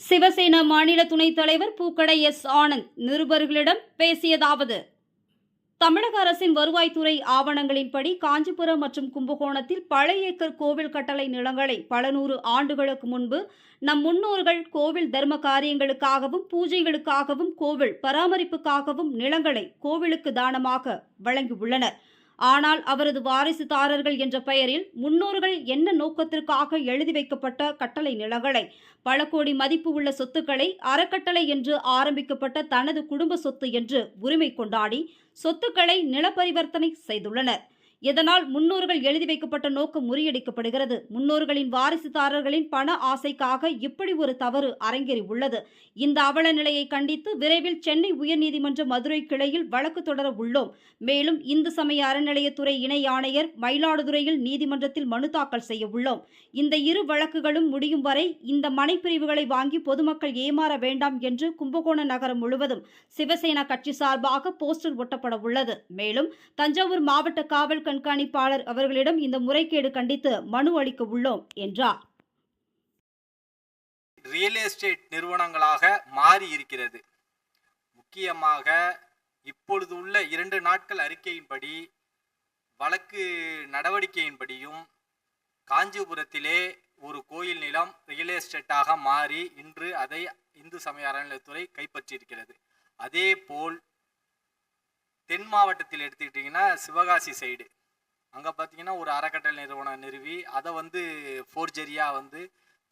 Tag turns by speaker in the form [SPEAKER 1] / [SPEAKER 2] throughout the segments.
[SPEAKER 1] சிவசேனா மாநில துணைத் தலைவர் பூக்கடை எஸ் ஆனந்த் நிருபர்களிடம் பேசியதாவது தமிழக அரசின் வருவாய்த்துறை ஆவணங்களின்படி காஞ்சிபுரம் மற்றும் கும்பகோணத்தில் பல ஏக்கர் கோவில் கட்டளை நிலங்களை பல நூறு ஆண்டுகளுக்கு முன்பு நம் முன்னோர்கள் கோவில் தர்ம காரியங்களுக்காகவும் பூஜைகளுக்காகவும் கோவில் பராமரிப்புக்காகவும் நிலங்களை கோவிலுக்கு தானமாக வழங்கியுள்ளனர். ஆனால் அவரது வாரிசுதாரர்கள் என்ற பெயரில் முன்னோர்கள் என்ன நோக்கத்திற்காக எழுதி வைக்கப்பட்ட கட்டளை நிலங்களை பல கோடி மதிப்பு உள்ள சொத்துக்களை அறக்கட்டளை என்று ஆரம்பிக்கப்பட்ட தனது குடும்ப சொத்து என்று உரிமை கொண்டாடி சொத்துக்களை நிலப்பரிவர்த்தனை செய்துள்ளனர். இதனால் முன்னோர்கள் எழுதி வைக்கப்பட்ட நோக்கம் முறியடிக்கப்படுகிறது. முன்னோர்களின் வாரிசுதாரர்களின் பண ஆசைக்காக இப்படி ஒரு தவறு அரங்கேறி உள்ளது. இந்த அவல நிலையை கண்டித்து விரைவில் சென்னை உயர்நீதிமன்ற மதுரை கிளையில் வழக்கு தொடர உள்ளோம். மேலும் இந்து சமய அறநிலையத்துறை இணை ஆணையர் மயிலாடுதுறையில் நீதிமன்றத்தில் மனு தாக்கல் செய்ய உள்ளோம். இந்த இரு வழக்குகளும் முடியும் வரை இந்த மனைப்பிரிவுகளை வாங்கி பொதுமக்கள் ஏமாற வேண்டாம் என்று கும்பகோண நகரம் முழுவதும் சிவசேனா கட்சி சார்பாக போஸ்டர் ஒட்டப்பட உள்ளது. மேலும் தஞ்சாவூர் மாவட்ட காவல் கண்காணிப்பாளர் அவர்களிடம் இந்த முறைகேடு கண்டித்து மனு அளிக்க உள்ளோம் என்றார்.
[SPEAKER 2] ரியல் எஸ்டேட் நிறுவனங்களாக மாறி இருக்கிறது. முக்கியமாக இப்பொழுது உள்ள இரண்டு நாட்கள் அறிக்கையின்படி வழக்கு நடவடிக்கையின்படியும் காஞ்சிபுரத்திலே ஒரு கோயில் நிலம் ரியல் எஸ்டேட்டாக மாறி இன்று அதை இந்து சமய அறநிலையத்துறை கைப்பற்றியிருக்கிறது. அதே போல் தென் மாவட்டத்தில் எடுத்துக்கிட்டிங்கன்னா சிவகாசி சைடு. அங்கே பார்த்தீங்கன்னா ஒரு அறக்கட்டளை நிறுவனம் நிறுவி அதை வந்து ஃபோர்ஜரியாக வந்து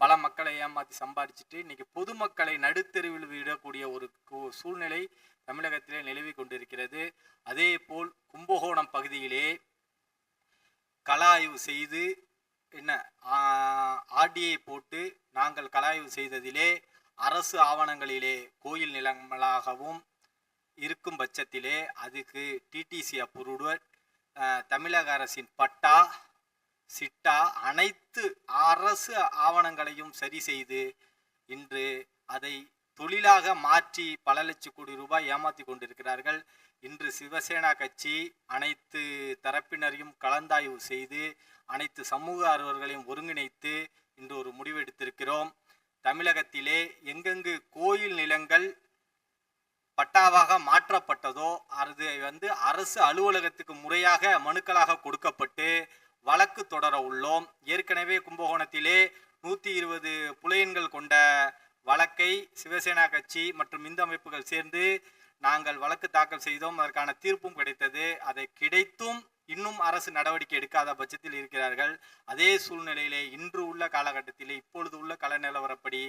[SPEAKER 2] பல மக்களை ஏமாற்றி சம்பாதிச்சுட்டு இன்னைக்கு பொதுமக்களை நடுத்தெருவில் விடக்கூடிய ஒரு சூழ்நிலை தமிழகத்திலே நிலவி கொண்டிருக்கிறது. அதே போல் கும்பகோணம் பகுதியிலே கலாய்வு செய்து என்ன ஆர்டிஐ போட்டு நாங்கள் கலாய்வு செய்ததிலே அரசு ஆவணங்களிலே கோயில் நிலங்களாகவும் இருக்கும் பட்சத்திலே அதுக்கு டிடிசி அப்ரூவ்ட் தமிழக அரசின் பட்டா சிட்டா அனைத்து அரசு ஆவணங்களையும் சரி செய்து இன்று அதை தொழிலாக மாற்றி பல லட்சம் கோடி ரூபாய் ஏமாற்றி கொண்டிருக்கிறார்கள். இன்று சிவசேனா கட்சி அனைத்து தரப்பினரையும் கலந்தாய்வு செய்து அனைத்து சமூக ஆர்வர்களையும் ஒருங்கிணைத்து இன்று ஒரு முடிவெடுத்திருக்கிறோம். தமிழகத்திலே எங்கெங்கு கோயில் நிலங்கள் பட்டாவாக மாற்றப்பட்டதோ அது வந்து அரசு அலுவலகத்துக்கு முறையாக மனுக்களாக கொடுக்கப்பட்டு வழக்கு தொடர உள்ளோம். ஏற்கனவே கும்பகோணத்திலே நூற்றி இருபது புலையன்கள் கொண்ட வழக்கை சிவசேனா கட்சி மற்றும் இந்து அமைப்புகள் சேர்ந்து நாங்கள் வழக்கு தாக்கல் செய்தோம். அதற்கான தீர்ப்பும் கிடைத்தது. அதை கிடைத்தும் இன்னும் அரசு நடவடிக்கை எடுக்காத பட்சத்தில் இருக்கிறார்கள். அதே சூழ்நிலையிலே இன்று உள்ள காலகட்டத்திலே இப்பொழுது உள்ள கல நிலவரப்படி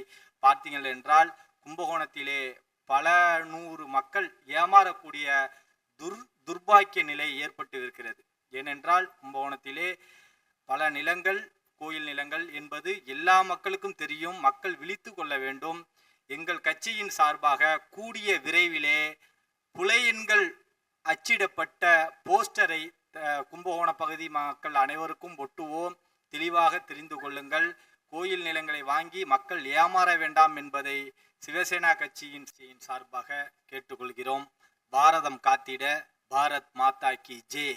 [SPEAKER 2] பார்த்தீங்கள் என்றால் கும்பகோணத்திலே பல நூறு மக்கள் ஏமாறக்கூடிய துர் துர்பாக்கிய நிலை ஏற்பட்டு இருக்கிறது ஏனென்றால் கும்பகோணத்திலே பல நிலங்கள் கோயில் நிலங்கள் என்பது எல்லா மக்களுக்கும் தெரியும். மக்கள் விழித்து கொள்ள வேண்டும். எங்கள் கட்சியின் சார்பாக கூடிய விரைவிலே புலையின்கள் அச்சிடப்பட்ட போஸ்டரை கும்பகோண பகுதி மக்கள் அனைவருக்கும் ஒட்டுவோம். தெளிவாக தெரிந்து கொள்ளுங்கள். கோயில் நிலங்களை வாங்கி மக்கள் ஏமாற வேண்டாம் என்பதை சிவசேனா கட்சியின் சார்பாக கேட்டுக்கொள்கிறோம். பாரதம் காத்திட பாரத் மாதா கி ஜே.